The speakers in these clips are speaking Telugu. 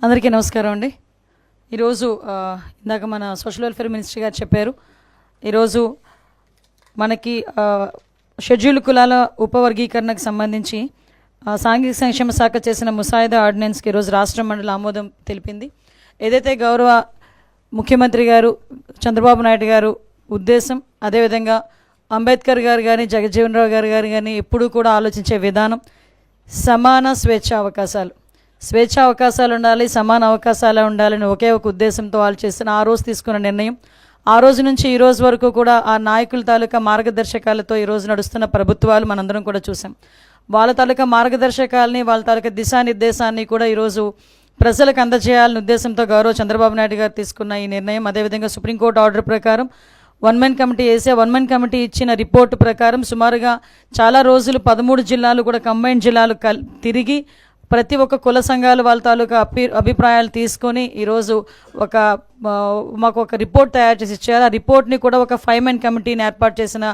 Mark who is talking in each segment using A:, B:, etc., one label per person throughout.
A: అందరికీ నమస్కారం అండి. ఈరోజు ఇందాక మన సోషల్ వెల్ఫేర్ మినిస్టర్ గారు చెప్పారు. ఈరోజు మనకి షెడ్యూల్ కులాల ఉపవర్గీకరణకు సంబంధించి సాంఘిక సంక్షేమ శాఖ చేసిన ముసాయిదా ఆర్డినెన్స్కి ఈరోజు రాష్ట్ర మండలి ఆమోదం తెలిపింది. ఏదైతే గౌరవ ముఖ్యమంత్రి గారు చంద్రబాబు నాయుడు గారు ఉద్దేశం అదేవిధంగా అంబేద్కర్ గారు కానీ జగజ్జీవన్ రావు గారు గారు కానీ ఎప్పుడూ కూడా ఆలోచించే విధానం సమాన స్వేచ్ఛ అవకాశాలు. స్వేచ్ఛ అవకాశాలు ఉండాలి సమాన అవకాశాలు ఉండాలని ఒకే ఒక ఉద్దేశంతో వాళ్ళు చేసిన ఆ రోజు తీసుకున్న నిర్ణయం. ఆ రోజు నుంచి ఈ రోజు వరకు కూడా ఆ నాయకుల తాలూకా మార్గదర్శకాలతో ఈరోజు నడుస్తున్న ప్రభుత్వాలు మనందరం కూడా చూసాం వాళ్ళ తాలూకా మార్గదర్శకాలని వాళ్ళ తాలూకా దిశానిర్దేశాన్ని కూడా ఈరోజు ప్రజలకు అందజేయాలనే ఉద్దేశంతో గౌరవ చంద్రబాబు నాయుడు గారు తీసుకున్న ఈ నిర్ణయం. అదేవిధంగా సుప్రీంకోర్టు ఆర్డర్ ప్రకారం వన్ మెన్ కమిటీ వేసే వన్ మెన్ కమిటీ ఇచ్చిన రిపోర్టు ప్రకారం సుమారుగా చాలా రోజులు పదమూడు జిల్లాలు కూడా కంబైన్ జిల్లాలు కల్ తిరిగి ప్రతి ఒక్క కుల సంఘాలు వాళ్ళ తాలూకా అభి అభిప్రాయాలు తీసుకొని ఈరోజు ఒక మాకు ఒక రిపోర్ట్ తయారు చేసి ఇచ్చారు. ఆ రిపోర్ట్ని కూడా ఒక ఫైవ్ మెన్ కమిటీని ఏర్పాటు చేసిన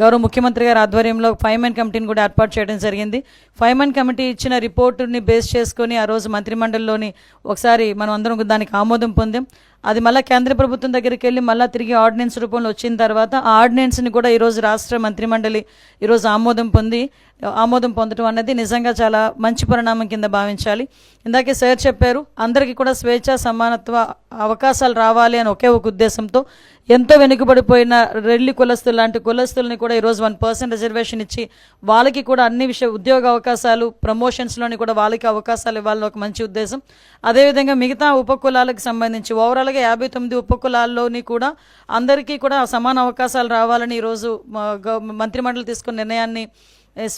A: గౌరవ ముఖ్యమంత్రి గారి ఆధ్వర్యంలో ఫైవ్ మెన్ కమిటీని కూడా ఏర్పాటు చేయడం జరిగింది. ఫైవ్ మెన్ కమిటీ ఇచ్చిన రిపోర్టుని బేస్ చేసుకొని ఆ రోజు మంత్రిమండలిలోని ఒకసారి మనం అందరం దానికి ఆమోదం పొందాం. అది మళ్ళీ కేంద్ర ప్రభుత్వం దగ్గరికి వెళ్ళి మళ్ళీ తిరిగి ఆర్డినెన్స్ రూపంలో వచ్చిన తర్వాత ఆ ఆర్డినెన్స్ని కూడా ఈరోజు రాష్ట్ర మంత్రిమండలి ఈరోజు ఆమోదం పొంది ఆమోదం పొందడం అనేది నిజంగా చాలా మంచి పరిణామం కింద భావించాలి. ఇందాకే సార్ చెప్పారు అందరికీ కూడా స్వేచ్ఛ సమానత్వ అవకాశాలు రావాలి అని ఒకే ఒక ఉద్దేశంతో ఎంతో వెనుకబడిపోయిన రెల్లి కులస్తులు లాంటి కులస్తుల్ని కూడా ఈరోజు వన్ పర్సెంట్ రిజర్వేషన్ ఇచ్చి వాళ్ళకి కూడా అన్ని విషయ ఉద్యోగ అవకాశాలు ప్రమోషన్స్లోని కూడా వాళ్ళకి అవకాశాలు ఇవ్వాలని ఒక మంచి ఉద్దేశం. అదేవిధంగా మిగతా ఉపకులాలకు సంబంధించి ఓవరాల్గా యాభై తొమ్మిది ఉపకులాల్లోని కూడా అందరికీ కూడా సమాన అవకాశాలు రావాలని ఈరోజు మంత్రిమండలి తీసుకున్న నిర్ణయాన్ని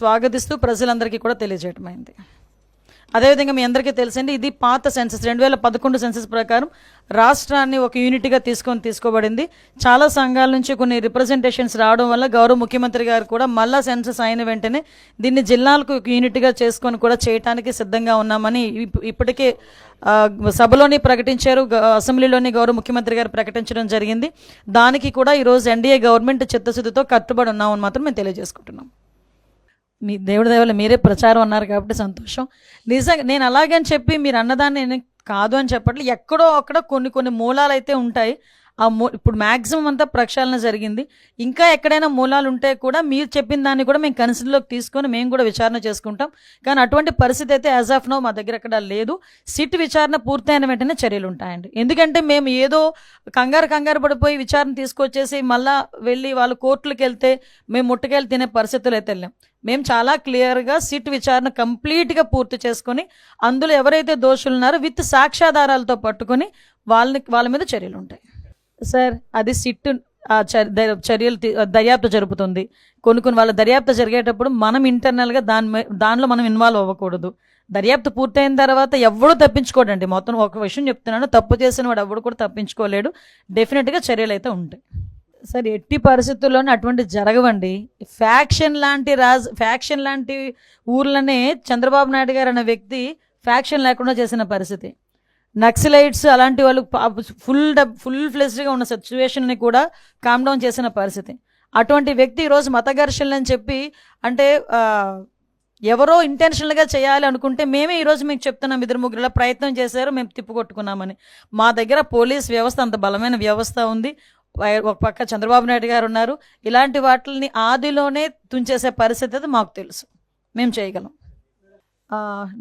A: స్వాగతిస్తూ ప్రజలందరికీ కూడా తెలియజేయటమైంది. అదేవిధంగా మీ అందరికీ తెలిసింది ఇది పాత సెన్సెస్ రెండు వేల పదకొండు సెన్సెస్ ప్రకారం రాష్ట్రాన్ని ఒక యూనిట్గా తీసుకొని తీసుకోబడింది. చాలా సంఘాల నుంచి కొన్ని రిప్రజెంటేషన్స్ రావడం వల్ల గౌరవ ముఖ్యమంత్రి గారు కూడా మళ్ళా సెన్సెస్ అయిన వెంటనే దీన్ని జిల్లాలకు ఒక యూనిట్గా చేసుకొని కూడా చేయటానికి సిద్ధంగా ఉన్నామని ఇప్- ఇప్పటికే సభలోని ప్రకటించారు అసెంబ్లీలోని గౌరవ ముఖ్యమంత్రి గారు ప్రకటించడం జరిగింది. దానికి కూడా ఈరోజు ఎన్డీఏ గవర్నమెంట్ చిత్తశుద్ధితో కట్టుబడి ఉన్నామని మాత్రం మేము తెలియజేసుకుంటున్నాం. మీ దేవుడి దేవల మీరే ప్రచారం అన్నారు కాబట్టి సంతోషం. నిజంగా నేను అలాగని చెప్పి మీరు అన్నదాన్ని నేను కాదు అని చెప్పట్లేదు. ఎక్కడో అక్కడ కొన్ని కొన్ని మూలాలు అయితే ఉంటాయి. ఆ మూ ఇప్పుడు మ్యాక్సిమం అంతా ప్రక్షాళన జరిగింది. ఇంకా ఎక్కడైనా మూలాలు ఉంటే కూడా మీరు చెప్పిన దాన్ని కూడా మేము కన్సిడర్లోకి తీసుకొని మేము కూడా విచారణ చేసుకుంటాం. కానీ అటువంటి పరిస్థితి అయితే యాజ్ ఆఫ్ నో మా దగ్గర ఎక్కడ లేదు. సిట్ విచారణ పూర్తయిన వెంటనే చర్యలు ఉంటాయండి. ఎందుకంటే మేము ఏదో కంగారు కంగారు పడిపోయి విచారణ తీసుకొచ్చేసి మళ్ళా వెళ్ళి వాళ్ళు కోర్టులకు వెళ్తే మేము ముట్టుకెళ్ళి తినే పరిస్థితులు అయితే వెళ్ళాం మేము చాలా క్లియర్గా సిట్ విచారణ కంప్లీట్గా పూర్తి చేసుకొని అందులో ఎవరైతే దోషులు ఉన్నారో విత్ సాక్ష్యాధారాలతో పట్టుకొని వాళ్ళని వాళ్ళ మీద చర్యలు ఉంటాయి. సార్ అది సిట్ ఆ చర్యలు దర్యాప్తు జరుపుతుంది. కొన్ని కొన్ని వాళ్ళ దర్యాప్తు జరిగేటప్పుడు మనం ఇంటర్నల్గా దాని దానిలో మనం ఇన్వాల్వ్ అవ్వకూడదు. దర్యాప్తు పూర్తయిన తర్వాత ఎవడూ తప్పించుకోడండి. మొత్తం ఒక విషయం చెప్తున్నాను. తప్పు చేసిన వాడు ఎవడు కూడా తప్పించుకోలేడు. డెఫినెట్గా చర్యలు అయితే ఉంటాయి. సార్ ఎట్టి పరిస్థితుల్లోనే అటువంటి జరగవండి. ఫ్యాక్షన్ లాంటి రాజ్ ఫ్యాక్షన్ లాంటి ఊర్లనే చంద్రబాబు నాయుడు గారు అనే వ్యక్తి ఫ్యాక్షన్ లేకుండా చేసిన పరిస్థితి. నక్సలైట్స్ అలాంటి వాళ్ళు ఫుల్ డబ్ ఫుల్ ఫ్లెస్డ్గా ఉన్న సిచ్యువేషన్ని కూడా కామ్ డౌన్ చేసిన పరిస్థితి. అటువంటి వ్యక్తి ఈరోజు మత ఘర్షణలు అని చెప్పి అంటే ఎవరో ఇంటెన్షనల్గా చేయాలి అనుకుంటే మేమే ఈరోజు మీకు చెప్తున్నాం ఇద్దరు ముగ్గురు ప్రయత్నం చేశారు మేము తిప్పుకొట్టుకున్నామని. మా దగ్గర పోలీస్ వ్యవస్థ అంత బలమైన వ్యవస్థ ఉంది. ఒక పక్క చంద్రబాబు నాయుడు గారు ఉన్నారు. ఇలాంటి వాటిని ఆదిలోనే తుంచేసే పరిస్థితి అది మాకు తెలుసు. మేము చేయగలం.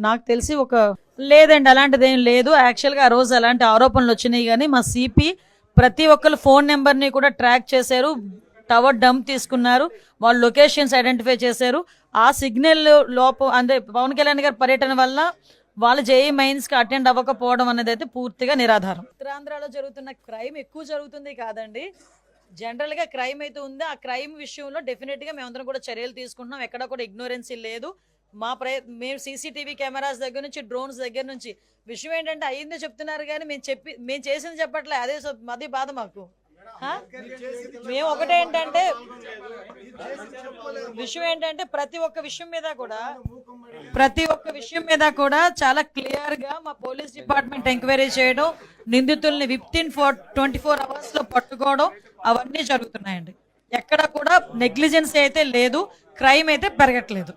A: నాకు తెలిసి ఒక లేదండి అలాంటిది ఏం లేదు యాక్చువల్గా ఆ రోజు అలాంటి ఆరోపణలు వచ్చినాయి కానీ మా సిపి ప్రతి ఒక్కరు ఫోన్ నెంబర్ని కూడా ట్రాక్ చేశారు టవర్ డంప్ తీసుకున్నారు వాళ్ళ లొకేషన్స్ ఐడెంటిఫై చేశారు. ఆ సిగ్నల్ లోపం అంటే పవన్ కళ్యాణ్ గారి పర్యటన వల్ల వాళ్ళ జేఈ మైన్స్కి అటెండ్ అవ్వకపోవడం అనేది అయితే పూర్తిగా నిరాధారం. ఉత్తరాంధ్రలో జరుగుతున్న క్రైమ్ ఎక్కువ జరుగుతుంది కాదండి. జనరల్గా క్రైమ్ అయితే ఉంది. ఆ క్రైమ్ విషయంలో డెఫినెట్గా మేమందరం కూడా చర్యలు తీసుకుంటున్నాం. ఎక్కడ కూడా ఇగ్నోరెన్సీ లేదు. మా ప్రయ మేము సీసీటీవీ కెమెరాస్ దగ్గర నుంచి డ్రోన్స్ దగ్గర నుంచి విషయం ఏంటంటే అయ్యిందో చెప్తున్నారు కానీ మేము చెప్పి మేము చేసింది చెప్పట్లే. అదే సో- అదే బాధ మాకు. మేము ఒకటే ఏంటంటే విషయం ఏంటంటే ప్రతి ఒక్క విషయం మీద కూడా ప్రతి ఒక్క విషయం మీద కూడా చాలా క్లియర్గా మా పోలీస్ డిపార్ట్మెంట్ ఎంక్వైరీ చేయడం నిందితుల్ని విప్తిన్ ఫోర్ ట్వంటీ ఫోర్ అవర్స్లో పట్టుకోవడం అవన్నీ జరుగుతున్నాయండి. ఎక్కడ కూడా నెగ్లిజెన్స్ అయితే లేదు క్రైమ్ అయితే పెరగట్లేదు.